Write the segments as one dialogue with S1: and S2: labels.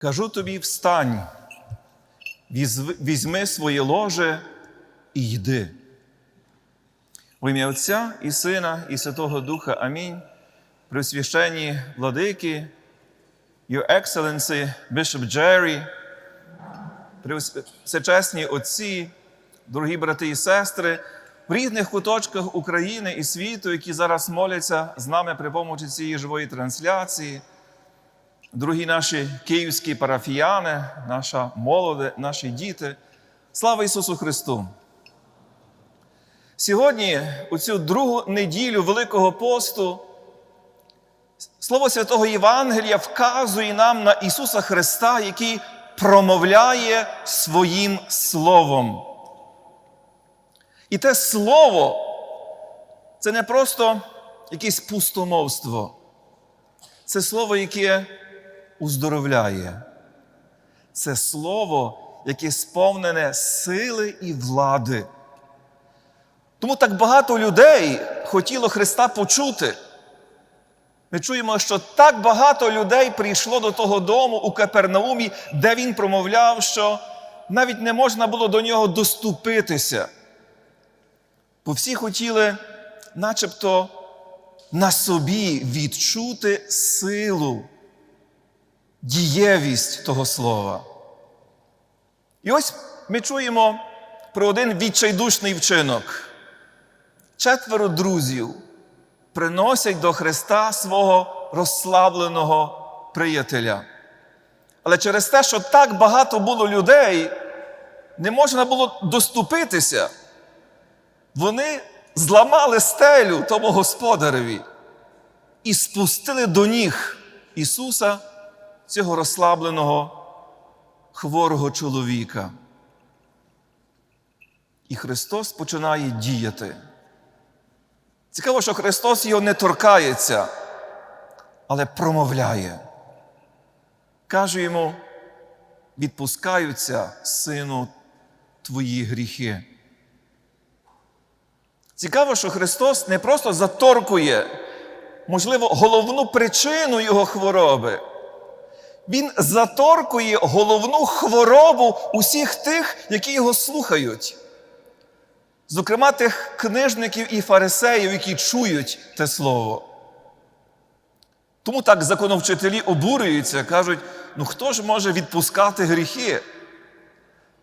S1: Кажу тобі, встань, візьми своє ложе і йди. В ім'я Отця і Сина, і Святого Духа. Амінь. Пресвященні владики, Your Excellency, Bishop Jerry, всечесні отці, дорогі брати і сестри, в різних куточках України і світу, які зараз моляться з нами при помочі цієї живої трансляції, дорогі наші київські парафіяни, наша молоде, наші діти. Слава Ісусу Христу! Сьогодні, у цю другу неділю Великого посту, Слово Святого Євангелія вказує нам на Ісуса Христа, який промовляє своїм Словом. І те Слово це не просто якесь пустомовство, це слово, яке уздоровляє. Це слово, яке сповнене сили і влади. Тому так багато людей хотіло Христа почути. Ми чуємо, що так багато людей прийшло до того дому у Капернаумі, де він промовляв, що навіть не можна було до нього доступитися. Бо всі хотіли, начебто, на собі відчути силу, дієвість того слова. І ось ми чуємо про один відчайдушний вчинок. Четверо друзів приносять до Христа свого розслабленого приятеля. Але через те, що так багато було людей, не можна було доступитися. Вони зламали стелю тому господареві і спустили до ніг Ісуса, цього розслабленого, хворого чоловіка. І Христос починає діяти. Цікаво, що Христос його не торкається, але промовляє. Каже йому: відпускаються, сину, твої гріхи. Цікаво, що Христос не просто заторкує, можливо, головну причину Його хвороби. Він заторкує головну хворобу усіх тих, які його слухають. Зокрема, тих книжників і фарисеїв, які чують те слово. Тому так законовчителі обурюються, кажуть: ну хто ж може відпускати гріхи?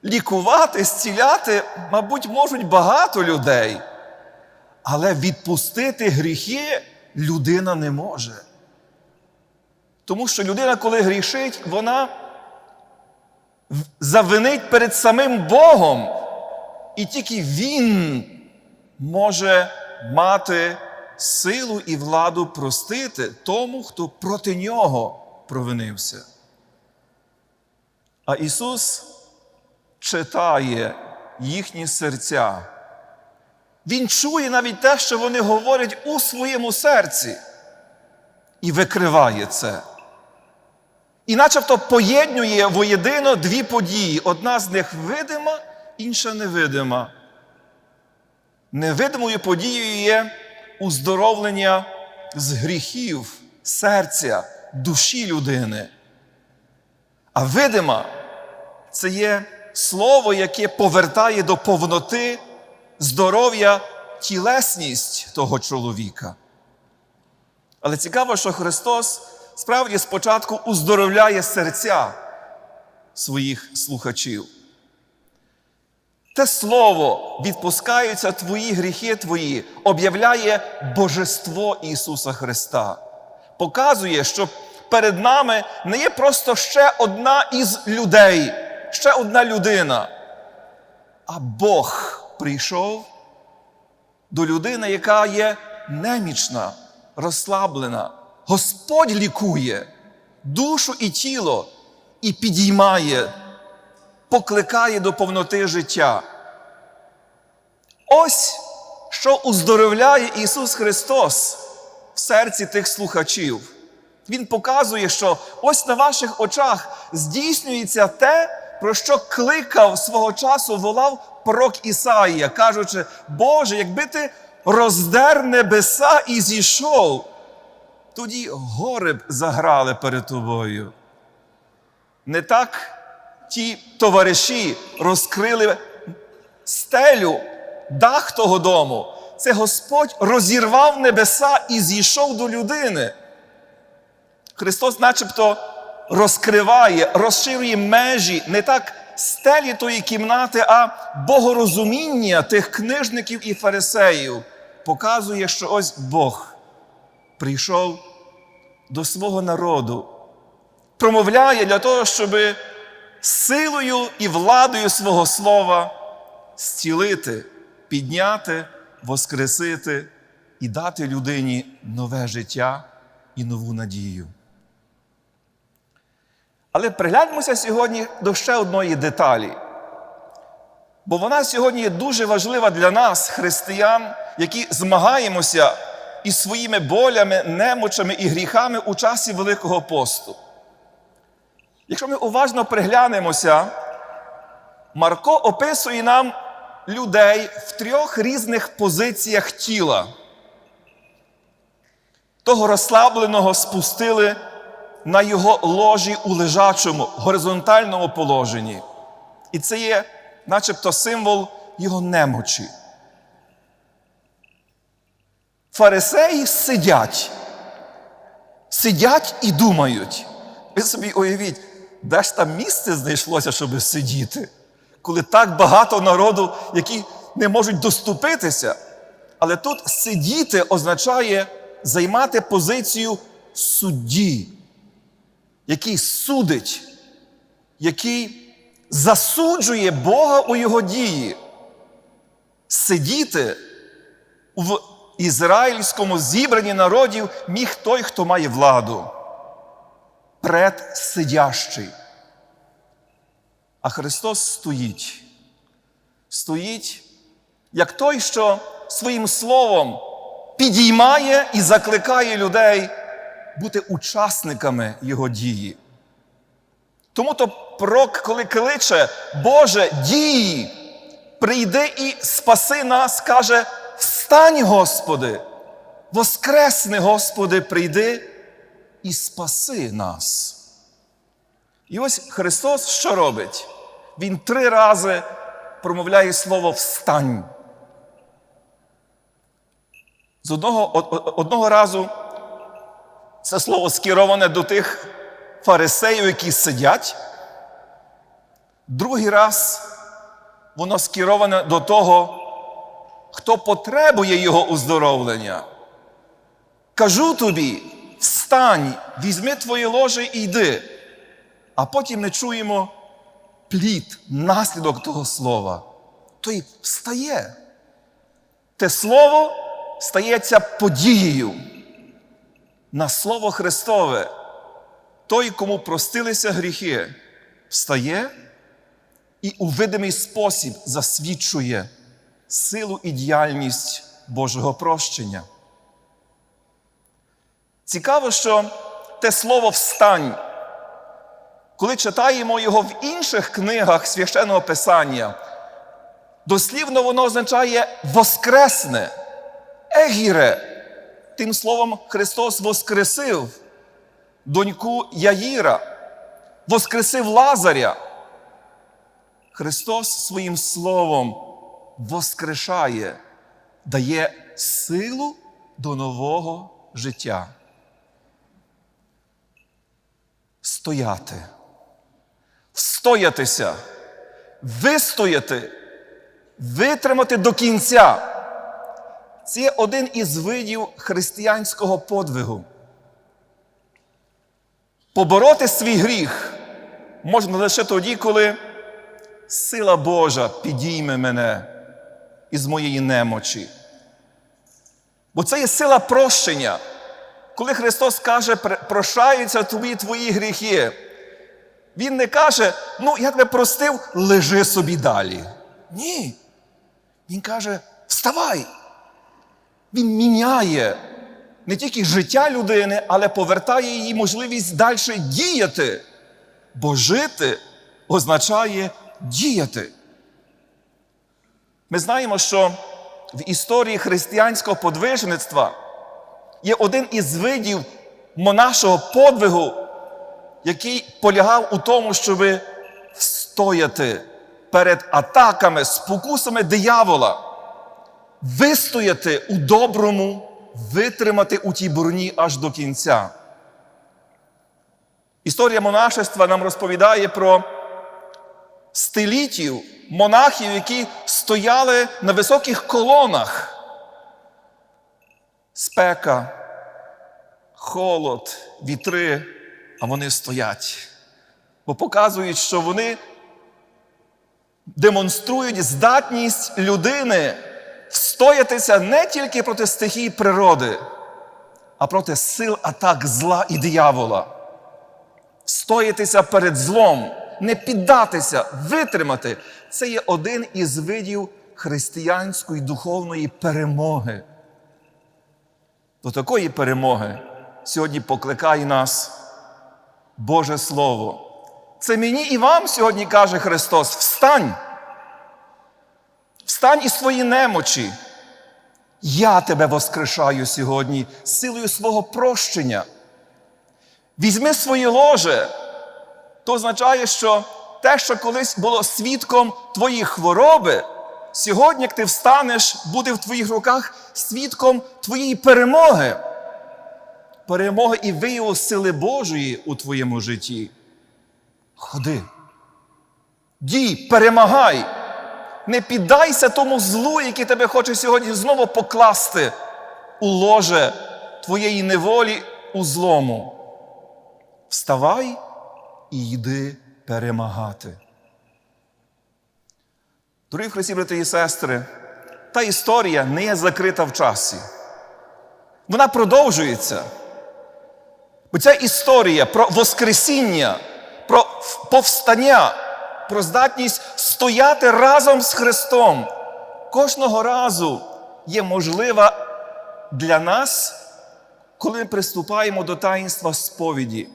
S1: Лікувати, зціляти, мабуть, можуть багато людей, але відпустити гріхи людина не може. Тому що людина, коли грішить, вона завинить перед самим Богом. І тільки Він може мати силу і владу простити тому, хто проти нього провинився. А Ісус читає їхні серця. Він чує навіть те, що вони говорять у своєму серці, і викриває це. І начебто поєднує воєдино дві події. Одна з них видима, інша невидима. Невидимою подією є уздоровлення з гріхів серця, душі людини. А видима це є слово, яке повертає до повноти здоров'я тілесність того чоловіка. Але цікаво, що Христос справді спочатку уздоровляє серця своїх слухачів. Те слово відпускаються твої гріхи твої, об'являє Божество Ісуса Христа. Показує, що перед нами не є просто ще одна із людей, ще одна людина, а Бог прийшов до людини, яка є немічна, розслаблена. Господь лікує душу і тіло і підіймає, покликає до повноти життя. Ось що уздоровляє Ісус Христос в серці тих слухачів. Він показує, що ось на ваших очах здійснюється те, про що кликав свого часу, волав пророк Ісаїя, кажучи, Боже, якби ти роздер небеса і зійшов, тоді гори б заграли перед тобою. Не так ті товариші розкрили стелю, дах того дому. Це Господь розірвав небеса і зійшов до людини. Христос, начебто, розкриває, розширює межі не так стелі тої кімнати, а богорозуміння тих книжників і фарисеїв. Показує, що ось Бог прийшов до свого народу, промовляє для того, щоб силою і владою свого слова зцілити, підняти, воскресити і дати людині нове життя і нову надію. Але пригляньмося сьогодні до ще одної деталі. Бо вона сьогодні є дуже важлива для нас, християн, які змагаємося із своїми болями, немочами і гріхами у часі Великого посту. Якщо ми уважно приглянемося, Марко описує нам людей в трьох різних позиціях тіла. Того розслабленого спустили на його ложі у лежачому горизонтальному положенні. І це є начебто символ його немочі. Фарисеї сидять, сидять і думають. Ви собі уявіть, де ж там місце знайшлося, щоб сидіти, коли так багато народу, які не можуть доступитися. Але тут сидіти означає займати позицію судді, який судить, який засуджує Бога у його дії. Сидіти в ізраїльському зібранні народів міг той, хто має владу. Предсидящий. А Христос стоїть. Стоїть, як той, що своїм словом підіймає і закликає людей бути учасниками Його дії. Тому то пророк, коли кличе, Боже, дії, прийди і спаси нас, каже: Встань, Господи, воскресни, Господи, прийди і спаси нас. І ось Христос що робить? Він три рази промовляє слово встань. З одного, одного разу це слово скероване до тих фарисеїв, які сидять. Другий раз воно скероване до того, хто потребує його уздоровлення. Кажу тобі, встань, візьми твоє ложе і йди. А потім ми чуємо плід, наслідок того слова. Той встає. Те слово стається подією. На Слово Христове, той, кому простилися гріхи, встає і у видимий спосіб засвідчує силу і діяльність Божого прощення. Цікаво, що те слово встань, коли читаємо його в інших книгах священного Писання, дослівно воно означає воскресне, егіре. Тим словом Христос воскресив доньку Яїра, воскресив Лазаря. Христос своїм Словом воскрешає, дає силу до нового життя. Стояти, встоятися, вистояти, витримати до кінця. Це один із видів християнського подвигу. Побороти свій гріх можна лише тоді, коли сила Божа підійме мене із моєї немочі. Бо це є сила прощення. Коли Христос каже, прощаються тобі твої гріхи, Він не каже, ну, я тебе простив, лежи собі далі. Ні. Він каже, вставай. Він міняє не тільки життя людини, але повертає їй можливість далі діяти. Бо жити означає діяти. Ми знаємо, що в історії християнського подвижництва є один із видів монашого подвигу, який полягав у тому, щоб встояти перед атаками, спокусами диявола, вистояти у доброму, витримати у тій борні аж до кінця. Історія монашества нам розповідає про стилітів, монахів, які стояли на високих колонах. Спека, холод, вітри, а вони стоять. Бо показують, що вони демонструють здатність людини встоятися не тільки проти стихій природи, а проти сил атак зла і диявола. Стоятися перед злом, не піддатися, витримати це є один із видів християнської духовної перемоги. До такої перемоги сьогодні покликає нас Боже Слово. Це мені і вам сьогодні каже Христос: встань! Встань із свої немочі. Я тебе воскрешаю сьогодні силою свого прощення. Візьми своє ложе. То означає, що те, що колись було свідком твоєї хвороби, сьогодні, як ти встанеш, буде в твоїх руках свідком твоєї перемоги. Перемоги і вияву сили Божої у твоєму житті. Ходи. Дій, перемагай. Не піддайся тому злу, який тебе хоче сьогодні знову покласти у ложе твоєї неволі у злому. Вставай і йди перемагати. Дорогі Христі, брати і сестри, та історія не є закрита в часі. Вона продовжується. Бо ця історія про Воскресіння, про повстання, про здатність стояти разом з Христом кожного разу є можлива для нас, коли ми приступаємо до таїнства сповіді.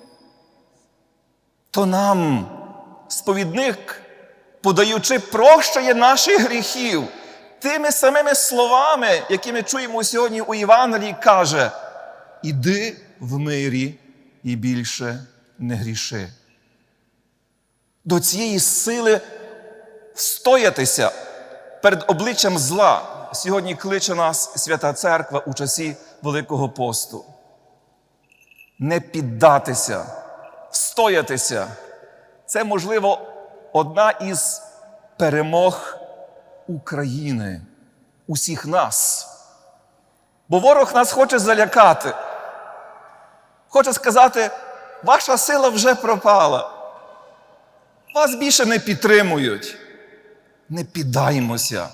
S1: То нам, сповідник, подаючи прощення наших гріхів, тими самими словами, які ми чуємо сьогодні у Євангелії, каже: Іди в мирі і більше не гріши. До цієї сили встоятися перед обличчям зла сьогодні кличе нас Свята Церква у часі Великого посту. Не піддатися, встоятися це, можливо, одна із перемог України, усіх нас. Бо ворог нас хоче залякати. Хоче сказати, ваша сила вже пропала. Вас більше не підтримують. Не піддаймося.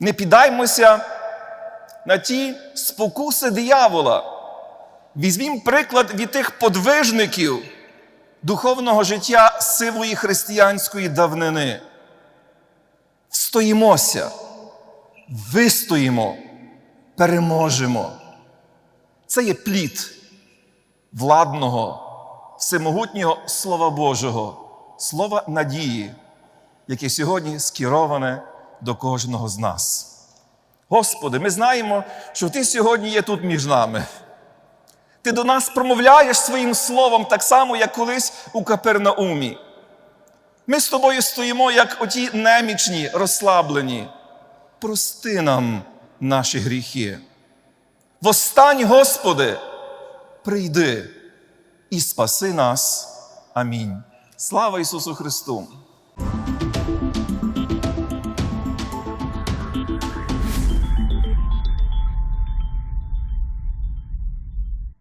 S1: Не піддаймося на ті спокуси диявола. Візьмімо приклад від тих подвижників духовного життя сивої християнської давнини. Встоїмося, вистоїмо, переможемо. Це є плід владного, всемогутнього Слова Божого, слова надії, яке сьогодні скероване до кожного з нас. Господи, ми знаємо, що Ти сьогодні є тут між нами. Ти до нас промовляєш своїм словом так само, як колись у Капернаумі. Ми з тобою стоїмо, як оті немічні, розслаблені. Прости нам наші гріхи. Восстань, Господи, прийди і спаси нас. Амінь. Слава Ісусу Христу!